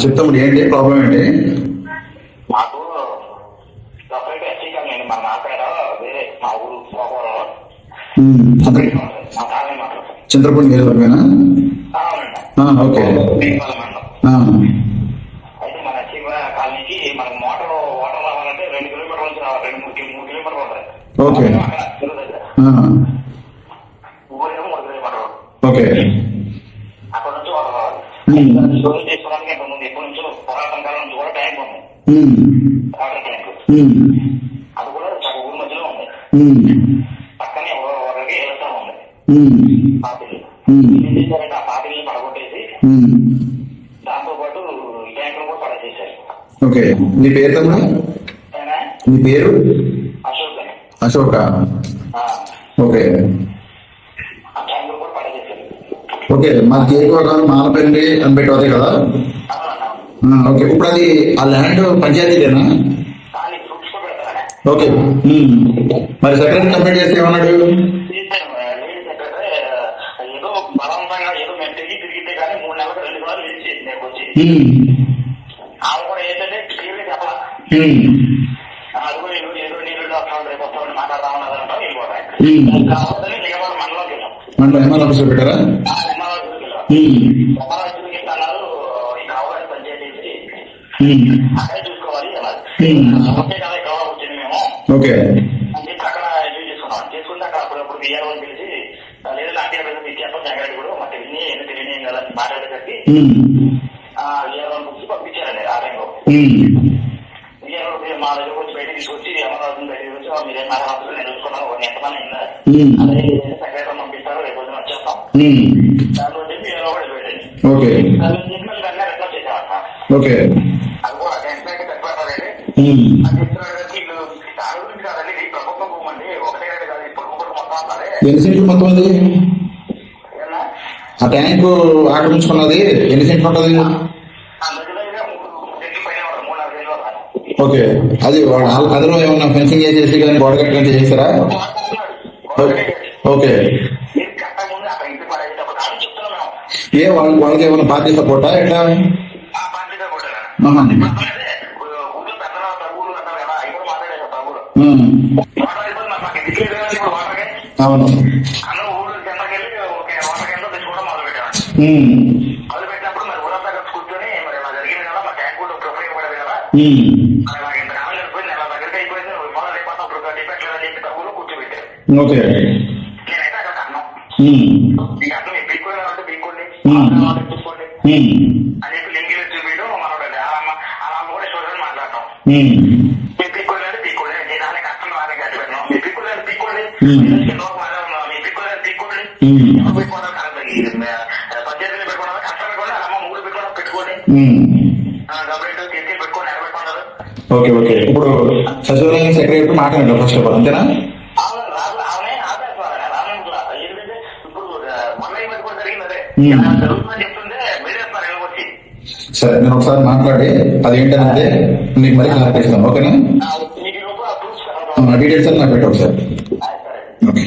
చెప్తాము ఏంటి ప్రాబ్లం ఏంటి? మాకు సపరేట్ ఎస్సీ కాలనీ మా నాపేట వేరే మా ఊరు మాట్లాడతాం చంద్రపూడి నియోజకవర్గమేనా? ఓకే. అయితే మన కాలనీకి మనకు మోటార్ వాటర్ రావాలంటే రెండు కిలోమీటర్ల నుంచి రావాలి రెండు మూడు మూడు కిలోమీటర్లు ఓకే. ఊరేమో మూడు కిలోమీటర్లు ఓకే. స్టోరేజ్ చేసుకోవడానికి ఇంత ముందు ఎప్పటి నుంచో పురాతన కాలం నుంచి కూడా ట్యాంక్ ఉంది. Water tank. అది కూడా ఊరి మధ్యలో ఉంది. పక్కనే ఒకరికి ఉంది. ఉమ్, ఏం చేశారంటే ఆ పడగొట్టేసి. దాంతో పాటు ట్యాంకులు కూడా పడేసేసారు ఓకే. నీ పేరు తమ్ముడు? నీ పేరు? అశోక్ అశోక. ఆ, ఓకే. ఆ ట్యాంకులు కూడా పడేసేసారు ఓకే మా కేకోవరం మాలపల్లి అని పెట్టి అవుతాయి కదా? ఓకే ఇప్పుడు అది ఆ ల్యాండ్ పంచాయతీదేనా? ఓకే. మరి సెక్రటరీ కంప్లీట్ చేస్తే ఏమన్నాడు? మండలం ఏమన్నా ఆఫీసులో పెట్టారా? ఓకే. పంపించారండి ఆ టైంలో మా దగ్గర వచ్చి బయట తీసుకొచ్చి అమరావతి తీసుకొచ్చి "ఆ, మీరేం మాట్లాడుతున్నారు నేను చూసుకున్నాను ఒక ఎంతమంది అయిందా అదే సెక్రటరీ పంపిస్తారు రేపు వచ్చేస్తాం ఓకే. ఓకే. ఎన్ని సెంట్లు మొత్తం అది? ఆ ట్యాంకు ఆక్రమించుకున్నది ఎన్ని సెంట్లు ఉంటుంది? ఓకే. అది వాళ్ళ అదిలో ఏమన్నా ఫెన్సింగ్ చేసేసి కానీ గోడ కట్టడం చేసారా? ఓకే. అయిపోయింది మరి మాకు ఎందుకు లేదు ఇప్పుడు వాటర్కి అవును. ఓకే తీసుకోండి ఉమ్, అని చెప్పి లింక్ చూపించడం మనోడండి అలా అమ్మ అలా అమ్మ కూడా చూడని మాట్లాడటం ఉమ్, మీ పీక్కోండి అంటే పీక్కోండి నేను దాని కష్టం రాని కట్టి పెట్టినాం మీ పీక్కోండి అంటే పీక్కోండి Hmm. మీ పీక్కోండి అంటే పీక్కోండి Hmm. ఎవరు పెట్టుకోవడం కరెక్ట్ పద్దెనిమిది పెట్టుకోవడం కష్టం పెట్టుకోండి అలా అమ్మ మూడు పెట్టుకోవడం పెట్టుకోండి ఉమ్. డబ్బులు తీసుకెళ్ళి పెట్టుకోండి ఎక్కడ పెట్టుకున్నారు ఓకే ఓకే ఇప్పుడు సచివాలయం సెక్రటరీ మాట్లాడండి ఫస్ట్ ఆఫ్ ఆల్ అంతేనా అవును సరే నేను ఒకసారి మాట్లాడి అదేంటంటే మీకు మరి క్లారిఫై ఇస్తాను ఓకేనా? డీటెయిల్స్ అని నాకు పెట్టు ఒకసారి. సరే. ఓకే.